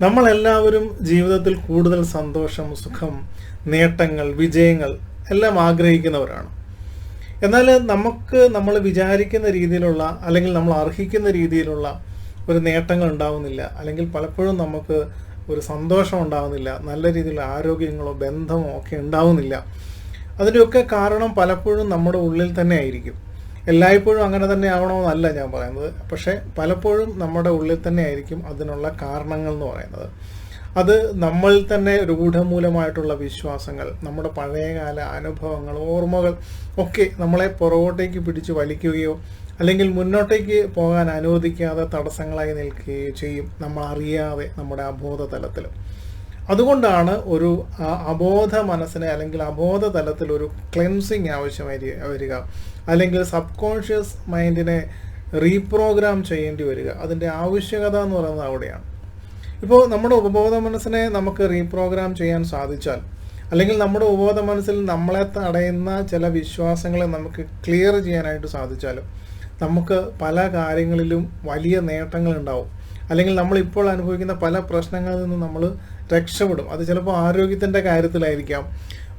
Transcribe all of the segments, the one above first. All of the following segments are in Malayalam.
നമ്മളെല്ലാവരും ജീവിതത്തിൽ കൂടുതൽ സന്തോഷം സുഖം നേട്ടങ്ങൾ വിജയങ്ങൾ എല്ലാം ആഗ്രഹിക്കുന്നവരാണ്. എന്നാൽ നമുക്ക് നമ്മൾ വിചാരിക്കുന്ന രീതിയിലുള്ള അല്ലെങ്കിൽ നമ്മൾ അർഹിക്കുന്ന രീതിയിലുള്ള ഒരു നേട്ടങ്ങൾ ഉണ്ടാവുന്നില്ല. അല്ലെങ്കിൽ പലപ്പോഴും നമുക്ക് ഒരു സന്തോഷം ഉണ്ടാവുന്നില്ല. നല്ല രീതിയിലുള്ള ആരോഗ്യങ്ങളോ ബന്ധമോ ഒക്കെ ഉണ്ടാവുന്നില്ല. അതിന്റെയൊക്കെ കാരണം പലപ്പോഴും നമ്മുടെ ഉള്ളിൽ തന്നെ ആയിരിക്കും. എല്ലായ്പ്പോഴും അങ്ങനെ തന്നെ ആവണമെന്നല്ല ഞാൻ പറയുന്നത്. പക്ഷേ പലപ്പോഴും നമ്മുടെ ഉള്ളിൽ തന്നെ ആയിരിക്കും അതിനുള്ള കാരണങ്ങൾ എന്ന് പറയുന്നത്. അത് നമ്മൾ തന്നെ രൂഢമൂലമായിട്ടുള്ള വിശ്വാസങ്ങൾ നമ്മുടെ പഴയകാല അനുഭവങ്ങൾ ഓർമ്മകൾ ഒക്കെ നമ്മളെ പുറകോട്ടേക്ക് പിടിച്ച് വലിക്കുകയോ അല്ലെങ്കിൽ മുന്നോട്ടേക്ക് പോകാൻ അനുവദിക്കാതെ തടസ്സങ്ങളായി നിൽക്കുകയോ ചെയ്യും നമ്മൾ അറിയാതെ നമ്മുടെ അബോധ തലത്തിൽ അതുകൊണ്ടാണ് ഒരു അബോധ മനസ്സിനെ അല്ലെങ്കിൽ അബോധ തലത്തിൽ ഒരു ക്ലെൻസിങ് ആവശ്യമായി വരിക. അല്ലെങ്കിൽ സബ് കോൺഷ്യസ് മൈൻഡിനെ റീപ്രോഗ്രാം ചെയ്യേണ്ടി വരിക. അതിന്റെ ആവശ്യകത എന്ന് പറയുന്നത് അവിടെയാണ്. ഇപ്പോൾ നമ്മുടെ ഉപബോധ മനസ്സിനെ നമുക്ക് റീപ്രോഗ്രാം ചെയ്യാൻ സാധിച്ചാൽ അല്ലെങ്കിൽ നമ്മുടെ ഉപബോധ മനസ്സിൽ നമ്മളെ തടയുന്ന ചില വിശ്വാസങ്ങളെ നമുക്ക് ക്ലിയർ ചെയ്യാനായിട്ട് സാധിച്ചാലും നമുക്ക് പല കാര്യങ്ങളിലും വലിയ നേട്ടങ്ങൾ ഉണ്ടാവും അല്ലെങ്കിൽ നമ്മൾ ഇപ്പോൾ അനുഭവിക്കുന്ന പല പ്രശ്നങ്ങളിൽ നിന്നും നമ്മൾ രക്ഷപ്പെടും. അത് ചിലപ്പോൾ ആരോഗ്യത്തിന്റെ കാര്യത്തിലായിരിക്കാം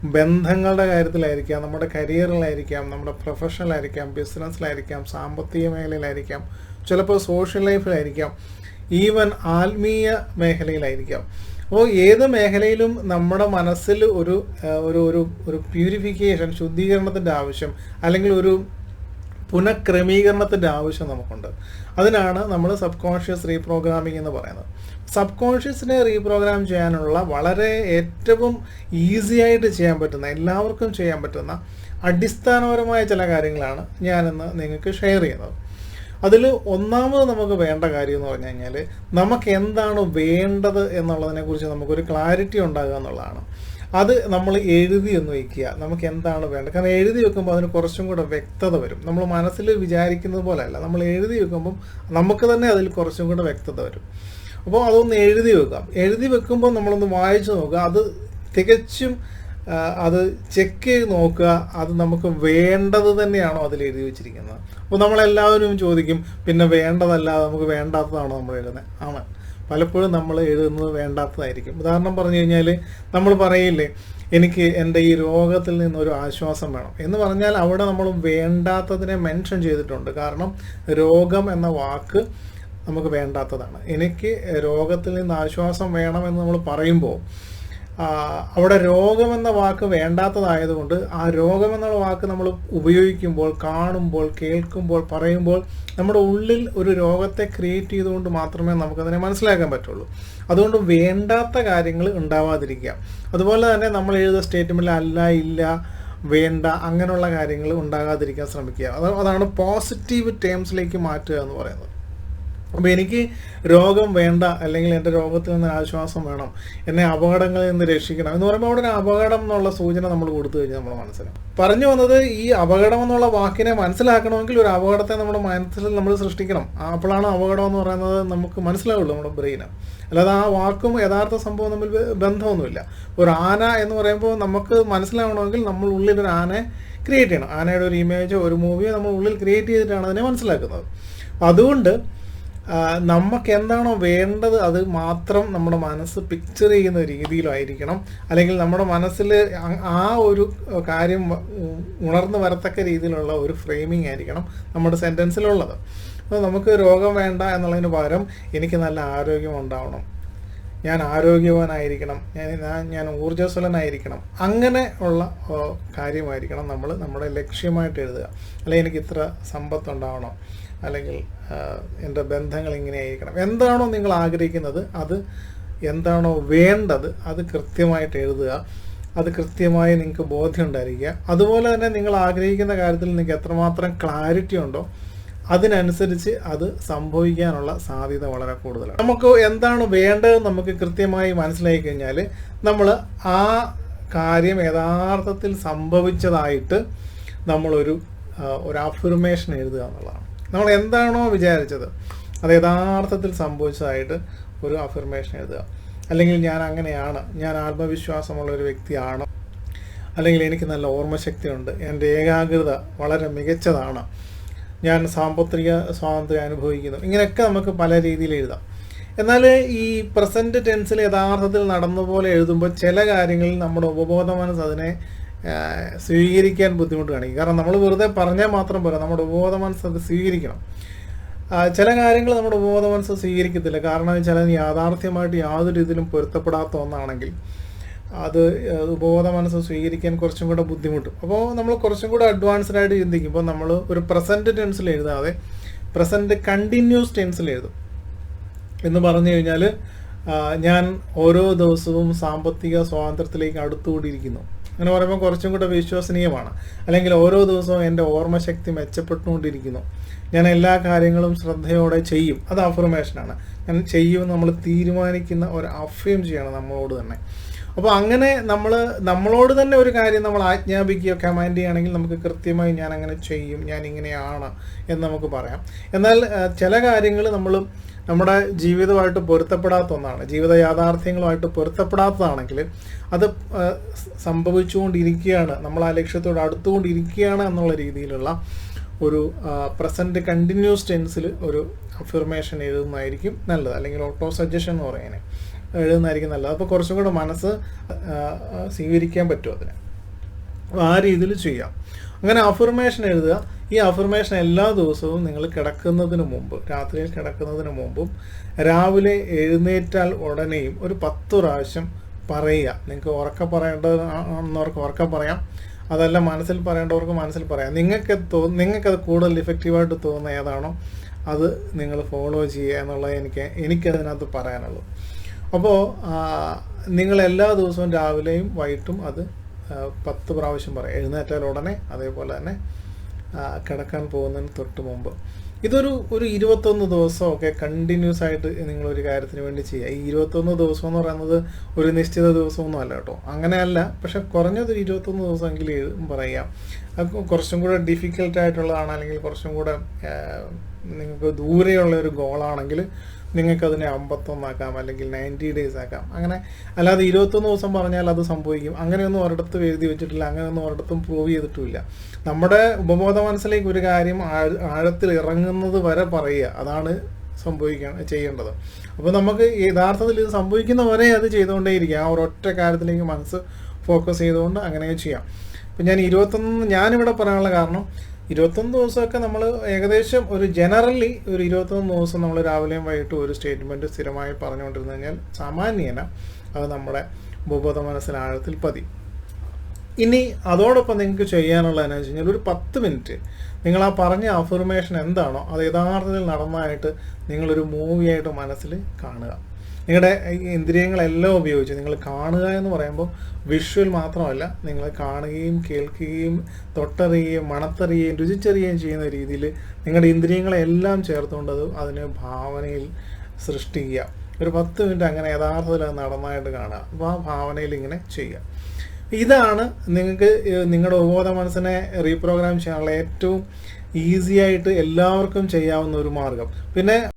ബന്ധങ്ങളുടെ കാര്യത്തിലായിരിക്കാം നമ്മുടെ കരിയറിലായിരിക്കാം നമ്മുടെ പ്രൊഫഷണലായിരിക്കാം ബിസിനസ്സിലായിരിക്കാം സാമ്പത്തിക മേഖലയിലായിരിക്കാം ചിലപ്പോൾ സോഷ്യൽ ലൈഫിലായിരിക്കാം ഈവൻ ആത്മീയ മേഖലയിലായിരിക്കാം. അപ്പോൾ ഏത് മേഖലയിലും നമ്മുടെ മനസ്സിൽ ഒരു ഒരു ഒരു പ്യൂരിഫിക്കേഷൻ ശുദ്ധീകരണത്തിന്റെ ആവശ്യം അല്ലെങ്കിൽ ഒരു പുനഃക്രമീകരണത്തിന്റെ ആവശ്യം നമുക്കുണ്ട്. അതിനാണ് നമ്മൾ സബ് കോൺഷ്യസ് റീപ്രോഗ്രാമിംഗ് എന്ന് പറയുന്നത്. സബ് കോൺഷ്യസിനെ റീപ്രോഗ്രാം ചെയ്യാനുള്ള വളരെ ഏറ്റവും ഈസി ആയിട്ട് ചെയ്യാൻ പറ്റുന്ന എല്ലാവർക്കും ചെയ്യാൻ പറ്റുന്ന അടിസ്ഥാനപരമായ ചില കാര്യങ്ങളാണ് ഞാനിന്ന് നിങ്ങൾക്ക് ഷെയർ ചെയ്യുന്നത്. അതിൽ ഒന്നാമത് നമുക്ക് വേണ്ട കാര്യം എന്ന് പറഞ്ഞു കഴിഞ്ഞാൽ നമുക്ക് എന്താണ് വേണ്ടത് എന്നുള്ളതിനെക്കുറിച്ച് നമുക്കൊരു ക്ലാരിറ്റി ഉണ്ടാകുക എന്നുള്ളതാണ്. അത് നമ്മൾ എഴുതി ഒന്ന് വയ്ക്കുക. നമുക്ക് എന്താണ് വേണ്ടത്? കാരണം എഴുതി വെക്കുമ്പോൾ അതിന് കുറച്ചും കൂടെ വ്യക്തത വരും. നമ്മൾ മനസ്സിൽ വിചാരിക്കുന്നത് പോലെയല്ല. നമ്മൾ എഴുതി വെക്കുമ്പം നമുക്ക് തന്നെ അതിൽ കുറച്ചും കൂടെ വ്യക്തത വരും. അപ്പോൾ അതൊന്ന് എഴുതി വെക്കാം. എഴുതി വെക്കുമ്പോൾ നമ്മളൊന്ന് വായിച്ചു നോക്കുക. അത് തികച്ചും അത് ചെക്ക് ചെയ്ത് നോക്കുക. അത് നമുക്ക് വേണ്ടത് തന്നെയാണോ അതിൽ എഴുതി വെച്ചിരിക്കുന്നത്? അപ്പോൾ നമ്മളെല്ലാവരും ചോദിക്കും പിന്നെ വേണ്ടതല്ല നമുക്ക് വേണ്ടാത്തതാണോ നമ്മൾ എഴുതുന്നത്? ആണ്. പലപ്പോഴും നമ്മൾ എഴുതുന്നത് വേണ്ടാത്തതായിരിക്കും. ഉദാഹരണം പറഞ്ഞു കഴിഞ്ഞാൽ നമ്മൾ പറയില്ലേ എനിക്ക് എന്റെ ഈ രോഗത്തിൽ നിന്നൊരു ആശ്വാസം വേണം എന്ന് പറഞ്ഞാൽ അവിടെ നമ്മൾ വേണ്ടാത്തതിനെ മെൻഷൻ ചെയ്തിട്ടുണ്ട്. കാരണം രോഗം എന്ന വാക്ക് നമുക്ക് വേണ്ടാത്തതാണ്. എനിക്ക് രോഗത്തിൽ നിന്ന് ആശ്വാസം വേണമെന്ന് നമ്മൾ പറയുമ്പോൾ അവിടെ രോഗമെന്ന വാക്ക് വേണ്ടാത്തതായതുകൊണ്ട് ആ രോഗമെന്നുള്ള വാക്ക് നമ്മൾ ഉപയോഗിക്കുമ്പോൾ കാണുമ്പോൾ കേൾക്കുമ്പോൾ പറയുമ്പോൾ നമ്മുടെ ഉള്ളിൽ ഒരു രോഗത്തെ ക്രിയേറ്റ് ചെയ്തുകൊണ്ട് മാത്രമേ നമുക്കതിനെ മനസ്സിലാക്കാൻ പറ്റുള്ളൂ. അതുകൊണ്ട് വേണ്ടാത്ത കാര്യങ്ങൾ ഉണ്ടാവാതിരിക്കുക. അതുപോലെ തന്നെ നമ്മൾ എഴുതുന്ന സ്റ്റേറ്റ്മെന്റിൽ അല്ല ഇല്ല വേണ്ട അങ്ങനെയുള്ള കാര്യങ്ങൾ ഉണ്ടാകാതിരിക്കാൻ ശ്രമിക്കുക. അതാണ് പോസിറ്റീവ് ടേംസിലേക്ക് മാറ്റുക എന്ന് പറയുന്നത്. അപ്പോൾ എനിക്ക് രോഗം വേണ്ട അല്ലെങ്കിൽ എന്റെ രോഗത്തിൽ നിന്ന് ആശ്വാസം വേണം. എന്നെ അപകടങ്ങളിൽ നിന്ന് രക്ഷിക്കണം എന്ന് പറയുമ്പോൾ അവിടെ ഒരു അപകടം എന്നുള്ള സൂചന നമ്മൾ കൊടുത്തു കഴിഞ്ഞാൽ നമ്മുടെ മനസ്സിലാവും. പറഞ്ഞു വന്നത് ഈ അപകടം എന്നുള്ള വാക്കിനെ മനസ്സിലാക്കണമെങ്കിൽ ഒരു അപകടത്തെ നമ്മുടെ മനസ്സിൽ നമ്മൾ സൃഷ്ടിക്കണം. അപ്പോഴാണ് അപകടം എന്ന് പറയുന്നത് നമുക്ക് മനസ്സിലാവുള്ളൂ നമ്മുടെ ബ്രെയിന്. അല്ലാതെ ആ വാക്കും യഥാർത്ഥ സംഭവം തമ്മിൽ ബന്ധമൊന്നുമില്ല. ഒരു ആന എന്ന് പറയുമ്പോൾ നമുക്ക് മനസ്സിലാവണമെങ്കിൽ നമ്മൾ ഉള്ളിൽ ഒരു ആനയെ ക്രിയേറ്റ് ചെയ്യണം. ആനയുടെ ഒരു ഇമേജോ ഒരു മൂവിയോ നമ്മൾ ഉള്ളിൽ ക്രിയേറ്റ് ചെയ്തിട്ടാണ് അതിനെ മനസ്സിലാക്കുന്നത്. അതുകൊണ്ട് നമുക്ക് എന്താണോ വേണ്ടത് അത് മാത്രം നമ്മുടെ മനസ്സ് പിക്ചർ ചെയ്യുന്ന രീതിയിലായിരിക്കണം. അല്ലെങ്കിൽ നമ്മുടെ മനസ്സിൽ ആ ഒരു കാര്യം ഉണർന്നു വരത്തക്ക രീതിയിലുള്ള ഒരു ഫ്രെയിമിംഗ് ആയിരിക്കണം നമ്മുടെ സെന്റൻസിലുള്ളത് അപ്പോൾ നമുക്ക് രോഗം വേണ്ട എന്നുള്ളതിന് പകരം എനിക്ക് നല്ല ആരോഗ്യം ഉണ്ടാവണം. ഞാൻ ആരോഗ്യവാനായിരിക്കണം. ഞാൻ ഞാൻ ഊർജസ്വലനായിരിക്കണം. അങ്ങനെ ഉള്ള കാര്യമായിരിക്കണം നമ്മൾ നമ്മുടെ ലക്ഷ്യമായിട്ട് എഴുതുക. അല്ലെങ്കിൽ എനിക്ക് ഇത്ര സമ്പത്ത് ഉണ്ടാവണം അല്ലെങ്കിൽ എന്റെ ബന്ധങ്ങൾ ഇങ്ങനെയായിരിക്കണം എന്താണോ നിങ്ങൾ ആഗ്രഹിക്കുന്നത് അത് എന്താണോ വേണ്ടത് അത് കൃത്യമായിട്ട് എഴുതുക. അത് കൃത്യമായി നിങ്ങൾക്ക് ബോധ്യം ഉണ്ടായിരിക്കുക അതുപോലെ തന്നെ നിങ്ങൾ ആഗ്രഹിക്കുന്ന കാര്യത്തിൽ നിങ്ങൾക്ക് എത്രമാത്രം ക്ലാരിറ്റി ഉണ്ടോ അതിനനുസരിച്ച് അത് സംഭവിക്കാനുള്ള സാധ്യത വളരെ കൂടുതലാണ്. നമുക്ക് എന്താണ് വേണ്ടതെന്ന് നമുക്ക് കൃത്യമായി മനസ്സിലാക്കി കഴിഞ്ഞാൽ നമ്മൾ ആ കാര്യം യഥാർത്ഥത്തിൽ സംഭവിച്ചതായിട്ട് നമ്മളൊരു ഒരു അഫിർമേഷൻ എഴുതുക എന്നുള്ളതാണ്. നമ്മൾ എന്താണോ വിചാരിച്ചത് അത് യഥാർത്ഥത്തിൽ സംഭവിച്ചതായിട്ട് ഒരു അഫിർമേഷൻ എഴുതുക. അല്ലെങ്കിൽ ഞാൻ അങ്ങനെയാണ് ഞാൻ ആത്മവിശ്വാസമുള്ള ഒരു വ്യക്തിയാണ് അല്ലെങ്കിൽ എനിക്ക് നല്ല ഓർമ്മശക്തിയുണ്ട് എന്റെ ഏകാഗ്രത വളരെ മികച്ചതാണ് ഞാൻ സാമ്പത്തിക സ്വാതന്ത്ര്യം അനുഭവിക്കുന്നു ഇങ്ങനെയൊക്കെ നമുക്ക് പല രീതിയിൽ എഴുതാം. എന്നാൽ ഈ പ്രസന്റ് ടെൻസിൽ യഥാർത്ഥത്തിൽ നടന്ന പോലെ എഴുതുമ്പോൾ ചില കാര്യങ്ങളിൽ നമ്മുടെ ഉപബോധ മനസ്സ് അതിനെ സ്വീകരിക്കാൻ ബുദ്ധിമുട്ട് കാണിക്കും. കാരണം നമ്മൾ വെറുതെ പറഞ്ഞാൽ മാത്രം പോരാ നമ്മുടെ ഉപബോധ മനസ്സ് അത് സ്വീകരിക്കണം. ചില കാര്യങ്ങൾ നമ്മുടെ ഉപബോധ മനസ്സ് സ്വീകരിക്കത്തില്ല. കാരണം ചില യാഥാർത്ഥ്യമായിട്ട് യാതൊരു ഇതിലും പൊരുത്തപ്പെടാത്ത ഒന്നാണെങ്കിൽ അത് ഉപബോധ മനസ്സ് സ്വീകരിക്കാൻ കുറച്ചും കൂടെ ബുദ്ധിമുട്ടും. അപ്പോൾ നമ്മൾ കുറച്ചും കൂടെ അഡ്വാൻസ്ഡ് ആയിട്ട് ചിന്തിക്കുമ്പോൾ നമ്മൾ ഒരു പ്രസന്റ് ടെൻസിൽ എഴുതാതെ പ്രസന്റ് കണ്ടിന്യൂസ് ടെൻസിൽ എഴുതും. എന്ന് പറഞ്ഞു കഴിഞ്ഞാൽ ഞാൻ ഓരോ ദിവസവും സാമ്പത്തിക സ്വാതന്ത്ര്യത്തിലേക്ക് അടുത്തുകൊണ്ടിരിക്കുന്നു അങ്ങനെ പറയുമ്പോൾ കുറച്ചും കൂടെ വിശ്വസനീയമാണ്. അല്ലെങ്കിൽ ഓരോ ദിവസവും എന്റെ ഓർമ്മശക്തി മെച്ചപ്പെട്ടുകൊണ്ടിരിക്കുന്നു. ഞാൻ എല്ലാ കാര്യങ്ങളും ശ്രദ്ധയോടെ ചെയ്യും. അത് അഫർമേഷനാണ് ഞാൻ ചെയ്യുമെന്ന് നമ്മൾ തീരുമാനിക്കുന്ന ഒരു അഫയം ചെയ്യണം നമ്മളോട് തന്നെ. അപ്പോൾ അങ്ങനെ നമ്മൾ നമ്മളോട് തന്നെ ഒരു കാര്യം നമ്മൾ ആജ്ഞാപിക്കുകയോ കമാൻഡ് ചെയ്യുകയാണെങ്കിൽ നമുക്ക് കൃത്യമായി ഞാൻ അങ്ങനെ ചെയ്യും ഞാൻ ഇങ്ങനെയാണ് എന്ന് നമുക്ക് പറയാം. എന്നാൽ ചില കാര്യങ്ങൾ നമ്മൾ നമ്മുടെ ജീവിതമായിട്ട് പൊരുത്തപ്പെടാത്ത ഒന്നാണ്. ജീവിത യാഥാർത്ഥ്യങ്ങളുമായിട്ട് പൊരുത്തപ്പെടാത്തതാണെങ്കിൽ അത് സംഭവിച്ചുകൊണ്ടിരിക്കുകയാണ്. നമ്മൾ ആ ലക്ഷ്യത്തോട് അടുത്തുകൊണ്ടിരിക്കുകയാണ് എന്നുള്ള രീതിയിലുള്ള ഒരു പ്രസന്റ് കണ്ടിന്യൂസ് ടെൻസിൽ ഒരു അഫിർമേഷൻ എഴുതുന്നതായിരിക്കും നല്ലത്. അല്ലെങ്കിൽ ഓട്ടോ സജഷൻ എന്ന് പറയുന്നത് എഴുതുന്നതായിരിക്കും നല്ലത്. അപ്പോൾ കുറച്ചും കൂടെ മനസ്സ് സ്വീകരിക്കാൻ പറ്റും അതിന്. അപ്പോൾ ആ രീതിയിൽ ചെയ്യാം. അങ്ങനെ അഫർമേഷൻ എഴുതുക. ഈ അഫർമേഷൻ എല്ലാ ദിവസവും നിങ്ങൾ കിടക്കുന്നതിന് മുമ്പ് രാത്രിയിൽ കിടക്കുന്നതിന് മുമ്പും രാവിലെ എഴുന്നേറ്റാൽ ഉടനെയും ഒരു പത്ത് പ്രാവശ്യം പറയുക. നിങ്ങൾക്ക് ഉറക്കം പറയേണ്ടവർക്ക് ഉറക്കം പറയാം. അതല്ല മനസ്സിൽ പറയേണ്ടവർക്ക് മനസ്സിൽ പറയാം. നിങ്ങൾക്ക് തോ നിങ്ങൾക്കത് കൂടുതൽ ഇഫക്റ്റീവായിട്ട് തോന്നുന്ന ഏതാണോ അത് നിങ്ങൾ ഫോളോ ചെയ്യുക എന്നുള്ളത് എനിക്ക് എനിക്കതിനകത്ത് പറയാനുള്ളൂ അപ്പോൾ നിങ്ങൾ എല്ലാ ദിവസവും രാവിലെയും വൈകിട്ടും അത് പത്ത് പ്രാവശ്യം പറയാം. എഴുന്നേറ്റാൽ ഉടനെ അതേപോലെ തന്നെ കിടക്കാൻ പോകുന്നതിന് തൊട്ട് മുമ്പ്. ഇതൊരു ഒരു ഇരുപത്തൊന്ന് ദിവസമൊക്കെ കണ്ടിന്യൂസ് ആയിട്ട് നിങ്ങളൊരു കാര്യത്തിന് വേണ്ടി ചെയ്യുക. ഈ ഇരുപത്തൊന്ന് ദിവസം എന്ന് പറയുന്നത് ഒരു നിശ്ചിത ദിവസമൊന്നും അല്ല കേട്ടോ. അങ്ങനെയല്ല പക്ഷെ കുറഞ്ഞത് ഒരു ഇരുപത്തൊന്ന് ദിവസമെങ്കിലും പറയാം. കുറച്ചും കൂടെ ഡിഫിക്കൽട്ട് ആയിട്ടുള്ളതാണ് അല്ലെങ്കിൽ കുറച്ചും കൂടെ നിങ്ങൾക്ക് ദൂരെയുള്ള ഒരു ഗോളാണെങ്കിൽ നിങ്ങൾക്കതിനെ അമ്പത്തൊന്നാക്കാം അല്ലെങ്കിൽ നയന്റി ഡേയ്സ് ആക്കാം. അങ്ങനെ അല്ലാതെ ഇരുപത്തൊന്ന് ദിവസം പറഞ്ഞാൽ അത് സംഭവിക്കും. അങ്ങനെയൊന്നും ഒരിടത്തും എഴുതി വെച്ചിട്ടില്ല അങ്ങനെയൊന്നും ഒരിടത്തും പ്രൂവ് ചെയ്തിട്ടുമില്ല. നമ്മുടെ ഉപബോധ മനസ്സിലേക്ക് ഒരു കാര്യം ആഴ- ആഴത്തിൽ ഇറങ്ങുന്നത് വരെ പറയുക. അതാണ് സംഭവിക്കാൻ ചെയ്യേണ്ടത്. അപ്പോൾ നമുക്ക് യഥാർത്ഥത്തിൽ ഇത് സംഭവിക്കുന്ന വരെ അത് ചെയ്തുകൊണ്ടേയിരിക്കുക. ആ ഒരൊറ്റ കാര്യത്തിലേക്ക് മനസ്സ് ഫോക്കസ് ചെയ്തുകൊണ്ട് അങ്ങനെ ചെയ്യാം. ഇപ്പം ഞാൻ ഇരുപത്തൊന്ന് ഞാനിവിടെ പറയാനുള്ള കാരണം ഇരുപത്തൊന്ന് ദിവസമൊക്കെ നമ്മൾ ഏകദേശം ഒരു ജനറലി ഒരു ഇരുപത്തൊന്ന് ദിവസം നമ്മൾ രാവിലെയും വൈകിട്ടും ഒരു സ്റ്റേറ്റ്മെന്റ് സ്ഥിരമായി പറഞ്ഞുകൊണ്ടിരുന്നു കഴിഞ്ഞാൽ സാമാന്യേന അത് നമ്മുടെ ഉപബോധ മനസ്സിലാഴത്തിൽ പതി ഇനി അതോടൊപ്പം നിങ്ങൾക്ക് ചെയ്യാനുള്ള എന്നാ വെച്ച് കഴിഞ്ഞാൽ ഒരു പത്ത് മിനിറ്റ് നിങ്ങൾ ആ പറഞ്ഞ അഫർമേഷൻ എന്താണോ അത് യഥാർത്ഥത്തിൽ നടന്നതായിട്ട് നിങ്ങളൊരു മൂവിയായിട്ട് മനസ്സിൽ കാണുക. നിങ്ങളുടെ ഇന്ദ്രിയങ്ങളെല്ലാം ഉപയോഗിച്ച് നിങ്ങൾ കാണുക എന്ന് പറയുമ്പോൾ വിഷ്വൽ മാത്രമല്ല നിങ്ങൾ കാണുകയും കേൾക്കുകയും തൊട്ടറിയുകയും മണത്തറിയുകയും രുചിച്ചറിയുകയും ചെയ്യുന്ന രീതിയിൽ നിങ്ങളുടെ ഇന്ദ്രിയങ്ങളെല്ലാം ചേർത്തുകൊണ്ട് അത് അതിനെ ഭാവനയിൽ സൃഷ്ടിക്കുക. ഒരു പത്ത് മിനിറ്റ് അങ്ങനെ യഥാർത്ഥത്തിൽ അത് നടന്നതായിട്ട് കാണുക. അപ്പോൾ ആ ഭാവനയിൽ ഇങ്ങനെ ചെയ്യുക. ഇതാണ് നിങ്ങൾക്ക് നിങ്ങളുടെ ഉപബോധ മനസ്സിനെ റീപ്രോഗ്രാം ചെയ്യാനുള്ള ഏറ്റവും ഈസി ആയിട്ട് എല്ലാവർക്കും ചെയ്യാവുന്ന ഒരു മാർഗം. പിന്നെ